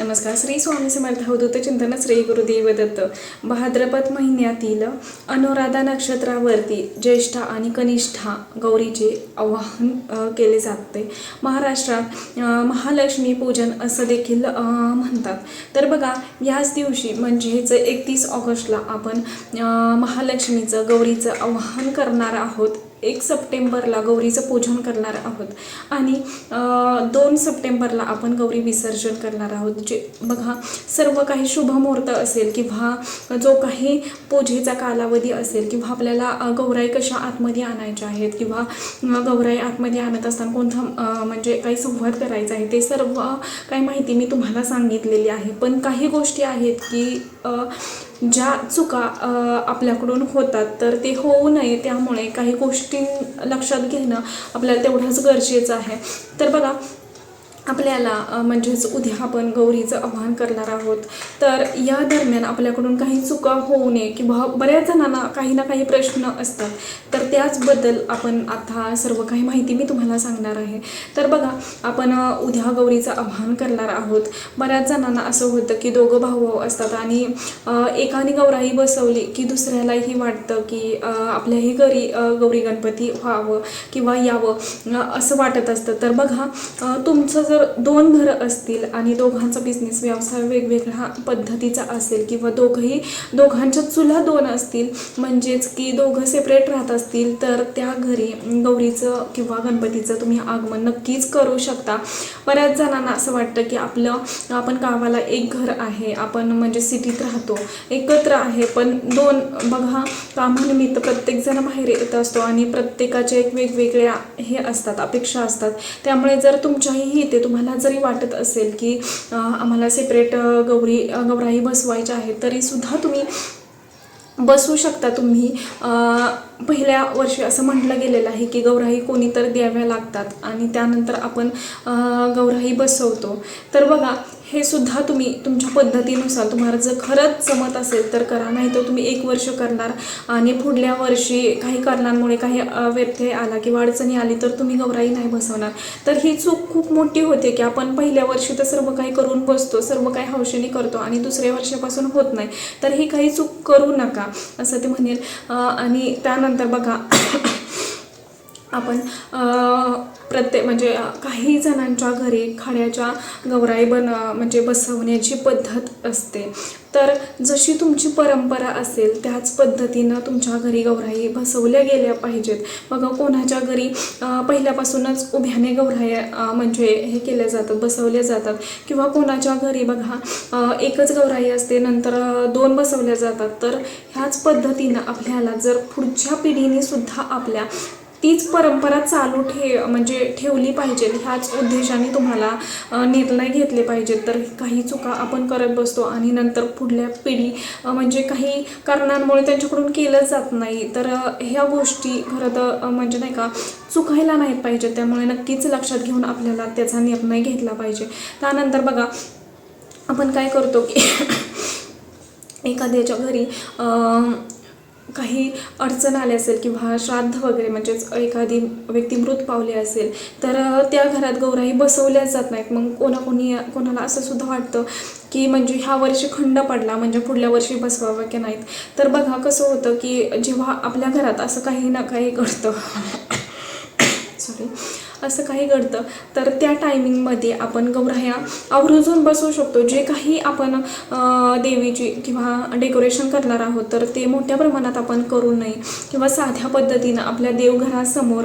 नमस्कार. श्री स्वामी समर्थ अवधूत चिंतन श्री गुरुदेव दत्त भाद्रपद महिन्यातील अनुराधा नक्षत्रावरती ज्येष्ठा आणि कनिष्ठा गौरीचे आवाहन केले जाते. महाराष्ट्रात महालक्ष्मी पूजन असं देखील म्हणतात. तर बघा याच दिवशी म्हणजेच एकतीस ऑगस्टला आपण महालक्ष्मीचं गौरीचं आवाहन करणार आहोत. एक सप्टेंबरला गौरीचं पूजन करणार आहोत. आणि दोन सप्टेंबरला आपण गौरी विसर्जन करणार आहोत. जे बघा सर्व काही शुभ मुहूर्त असेल किंवा जो काही पूजेचा कालावधी असेल किंवा आपल्याला गौराई कशा आतमध्ये आणायच्या आहेत किंवा गौराई आतमध्ये आणत असताना कोणता म्हणजे काही संवाद करायचा आहे ते सर्व काही माहिती मी तुम्हाला सांगितलेली आहे. पण काही गोष्टी आहेत की ज्या चुका आपल्याकडून होतात तर ते होऊ नये. त्यामुळे काही गोष्टी लक्षात घेणं आपल्याला तेवढंच गरजेचं आहे. तर बघा आपल्याला म्हणजेच उद्या आपण गौरीचं आवाहन करणार आहोत. तर या दरम्यान आपल्याकडून काही चुका होऊ नये किंवा बऱ्याच जणांना काही ना काही प्रश्न असतात. तर त्याचबद्दल आपण आता सर्व काही माहिती मी तुम्हाला सांगणार आहे. तर बघा आपण उद्या गौरीचं आवाहन करणार आहोत. बऱ्याच जणांना असं होतं की दोघं भाऊ भाऊ असतात आणि एकाने गौराई बसवली की दुसऱ्यालाही वाटतं की आपल्याही घरी गौरी गणपती व्हावं किंवा यावं असं वाटत असतं. तर बघा तुमचं जर दोन घरं असतील आणि दोघांचा बिझनेस व्यवसाय वेगवेगळ्या पद्धतीचा असेल किंवा दोघंही दोघांच्या चुला दोन असतील म्हणजेच की दोघं सेपरेट राहत असतील तर त्या घरी गौरीचं किंवा गणपतीचं तुम्ही आगमन नक्कीच करू शकता. बऱ्याच जणांना असं वाटतं की आपलं आपण गावाला एक घर आहे आपण म्हणजे सिटीत राहतो एकत्र आहे पण दोन बघा कामानिमित्त प्रत्येकजण बाहेर येत असतो आणि प्रत्येकाचे एक वेगवेगळ्या हे असतात अपेक्षा असतात. त्यामुळे जर तुमच्याही इथे तुम्हाला जरी वाटत असेल की आम्हाला सेपरेट गौरी गौराई बसवायच्या आहेत तरीसुद्धा तुम्ही बसवू शकता. तुम्ही पहिल्या वर्षी असं म्हटलं गेलेलं आहे की गौराई कोणी तर द्याव्या लागतात आणि त्यानंतर आपण गौराई बसवतो. तर बघा हे सुद्धा तुम्ही तुमच्या पद्धतीनुसार तुम्हाला जर खरंच जमत असेल तर करा नाही तर तुम्ही एक वर्ष करणार आणि पुढल्या वर्षी काही कारणांमुळे काही व्यत्यय आला किंवा अडचणी आली तर तुम्ही गौराई नाही बसवणार. तर ही चूक खूप मोठी होते की आपण पहिल्या वर्षी तर सर्व काही करून बसतो सर्व काही हौशेने करतो आणि दुसऱ्या वर्षापासून होत नाही. तर ही काही चूक करू नका असं ते म्हणेल. आणि त्यानंतर बघा आपण प्रत्येक म्हणजे काही जणांच्या घरी खाण्याच्या गौराई बन म्हणजे बसवण्याची पद्धत असते. तर जशी तुमची परंपरा असेल त्याच पद्धतीनं तुमच्या घरी गौराई बसवल्या गेल्या पाहिजेत. बघा कोणाच्या घरी पहिल्यापासूनच उभ्याने गौराया म्हणजे हे केल्या जातात बसवल्या जातात. किंवा कोणाच्या घरी बघा एकच गौराई असते नंतर दोन बसवल्या जातात. तर ह्याच पद्धतीनं आपल्याला जर पुढच्या पिढीने सुद्धा आपल्या तीच परंपरा चालू ठे म्हणजे ठेवली पाहिजे ह्याच उद्देशाने तुम्हाला निर्णय घेतले पाहिजेत. तर काही चुका आपण करत बसतो आणि नंतर पुढल्या पिढी म्हणजे काही कारणांमुळे त्यांच्याकडून केलं जात नाही. तर ह्या गोष्टी खरं तर म्हणजे नाही का चुकायला नाहीत पाहिजे त्यामुळे नक्कीच लक्षात घेऊन आपल्याला त्याचा निर्णय घेतला पाहिजे. त्यानंतर बघा आपण काय करतो की एखाद्याच्या घरी काही अडचण आली असेल किंवा श्राद्ध वगैरे म्हणजेच एखादी व्यक्ती मृत पावली असेल तर त्या घरात गौराई बसवल्याच जात नाहीत. मग कोणाकोणी कोणाला असं सुद्धा वाटतं की म्हणजे ह्या वर्षी खंड पडला म्हणजे पुढल्या वर्षी बसवावं की नाहीत? तर बघा कसं होतं की जेव्हा आपल्या घरात असं काही ना काही घडतं. सॉरी असं काही घडतं. तर त्या टायमिंगमध्ये आपण गौराया आवर्जून बसवू शकतो. जे काही आपण देवीची किंवा डेकोरेशन करणार आहोत तर ते मोठ्या प्रमाणात आपण करू नये. किंवा साध्या पद्धतीनं आपल्या देवघरासमोर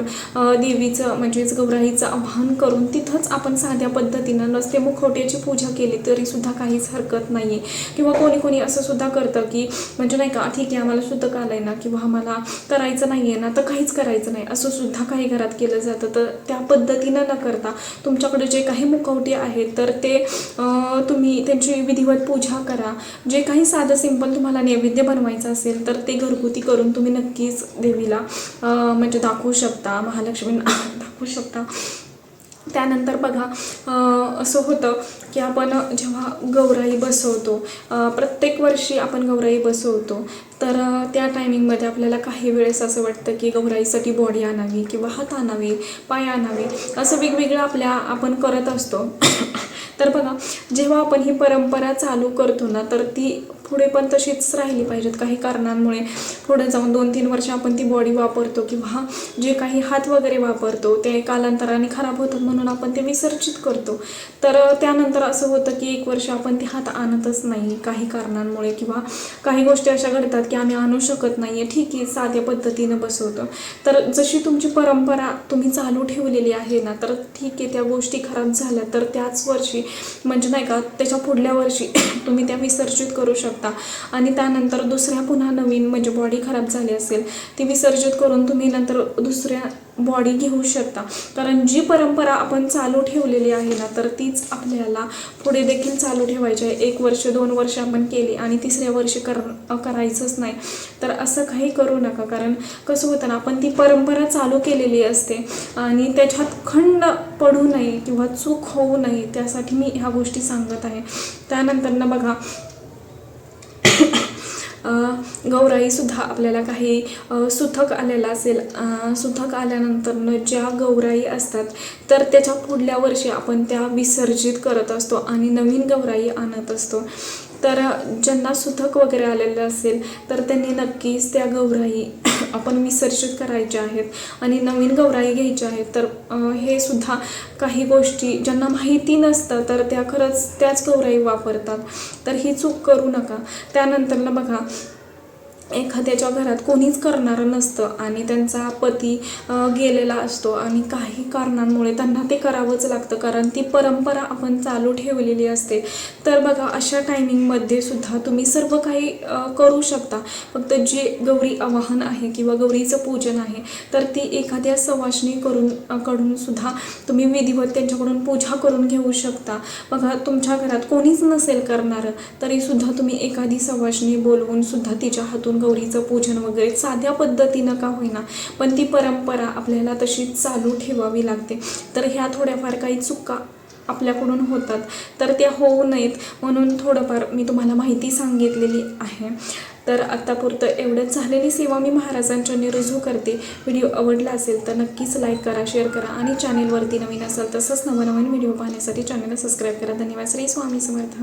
देवीचं म्हणजेच गौराईचं आवाहन करून तिथंच आपण साध्या पद्धतीनं नसते मुखवट्याची पूजा केली तरी सुद्धा काहीच हरकत नाही आहे किंवा कोणी कोणी असं सुद्धा करतं की म्हणजे नाही का ठीक आहे आम्हाला शुद्ध आलं आहे ना किंवा आम्हाला करायचं नाही आहे ना तर काहीच करायचं नाही. असं सुद्धा काही घरात केलं जातं. तर त्या पद्धतीनं न करता तुमच्याकडे जे काही मुखवटे आहेत तर ते तुम्ही त्यांची विधिवत पूजा करा. जे काही साधं सिंपल तुम्हाला नैवेद्य बनवायचं असेल तर ते घरगुती करून तुम्ही नक्कीच देवीला म्हणजे दाखवू शकता महालक्ष्मींना दाखवू शकता. त्यानंतर बघा असं होतं की आपण जेव्हा गौराई बसवतो प्रत्येक वर्षी आपण गौराई बसवतो तर त्या टायमिंगमध्ये आपल्याला काही वेळेस असं वाटतं की गौराईसाठी बॉडी आणावी किंवा हात आणावे पाय आणावे असं वेगवेगळं आपल्या आपण करत असतो. तर बघा जेव्हा आपण ही परंपरा चालू करतो ना तर ती पुढे पण तशीच राहिली पाहिजेत काही कारणांमुळे. पुढे जाऊन दोन तीन वर्ष आपण ती बॉडी वापरतो किंवा जे काही हात वगैरे वापरतो ते कालांतराने खराब होतात म्हणून आपण ते विसर्जित करतो. तर त्यानंतर असं होतं की एक वर्ष आपण ते हात आणतच नाही काही कारणांमुळे किंवा काही गोष्टी अशा घडतात की आम्ही आणू शकत नाही आहे ठीक आहे साध्या पद्धतीनं बसवतो. तर जशी तुमची परंपरा तुम्ही चालू ठेवलेली आहे ना तर ठीक आहे त्या गोष्टी खराब झाल्या तर त्याच वर्षी म्हणजे नाही का त्याच्या पुढल्या वर्षी तुम्ही त्या विसर्जित करू शकता. आणि त्यानंतर दुसऱ्या पुन्हा नवीन म्हणजे बॉडी खराब झाली असेल ती विसर्जित करून तुम्ही नंतर दुसऱ्या बॉडी घेऊ शकता. कारण जी परंपरा आपण चालू ठेवलेली आहे ना तर तीच आपल्याला पुढे देखील चालू ठेवायची आहे. एक वर्ष दोन वर्ष आपण केली आणि तिसऱ्या वर्षी कर करायचंच नाही. तर असं काही करू नका. कारण कसं होतं ना आपण ती परंपरा चालू केलेली असते आणि त्याच्यात खंड पडू नये किंवा चूक होऊ नये त्यासाठी मी ह्या गोष्टी सांगत आहे. त्यानंतर ना बघा गौराईसुद्धा आपल्याला काही सुथक आलेला असेल सुथक आल्यानंतर ज्या गौराई असतात तर त्याच्या पुढल्या वर्षी आपण त्या विसर्जित करत असतो आणि नवीन गौराई आणत असतो. तर ज्यांना सुथक वगैरे आलेलं असेल तर त्यांनी नक्कीच त्या गौराई आपण विसर्जित करायच्या आहेत आणि नवीन गौराई घ्यायच्या आहेत तर हे सुद्धा काही गोष्टी ज्यांना माहिती नसतं तर त्या खरंच त्याच गौराई वापरतात. तर ही चूक करू नका. त्यानंतरनं बघा एखाद्याच्या घरात कोणीच करणारं नसतं आणि त्यांचा पती गेलेला असतो आणि काही कारणांमुळे त्यांना ते करावंच लागतं. कारण ती परंपरा आपण चालू ठेवलेली असते. तर बघा अशा टायमिंगमध्ये सुद्धा तुम्ही सर्व काही करू शकता. फक्त जे गौरी आवाहन आहे किंवा गौरीचं पूजन आहे तर ती एखाद्या सवाशणी करून कडून सुद्धा तुम्ही विधिवत त्यांच्याकडून पूजा करून घेऊ शकता. बघा तुमच्या घरात कोणीच नसेल करणारं तरीसुद्धा तुम्ही एखादी सवाशणी बोलवून सुद्धा तिच्या हातून गौरीचं पूजन वगैरे साध्या पद्धतीनं का होईना पण ती परंपरा आपल्याला तशी चालू ठेवावी लागते. तर ह्या थोड्याफार काही चुका आपल्याकडून होतात. तर त्या होऊ नयेत म्हणून थोडंफार मी तुम्हाला माहिती सांगितलेली आहे. तर आत्तापुरतं एवढंच झालेली सेवा मी महाराजांच्या रुजू करते. व्हिडिओ आवडला असेल तर नक्कीच लाईक करा शेअर करा आणि चॅनेलवरती नवीन असाल तसंच नवनवीन व्हिडिओ पाहण्यासाठी चॅनेलला सबस्क्राईब करा. धन्यवाद. श्री स्वामी समर्थ.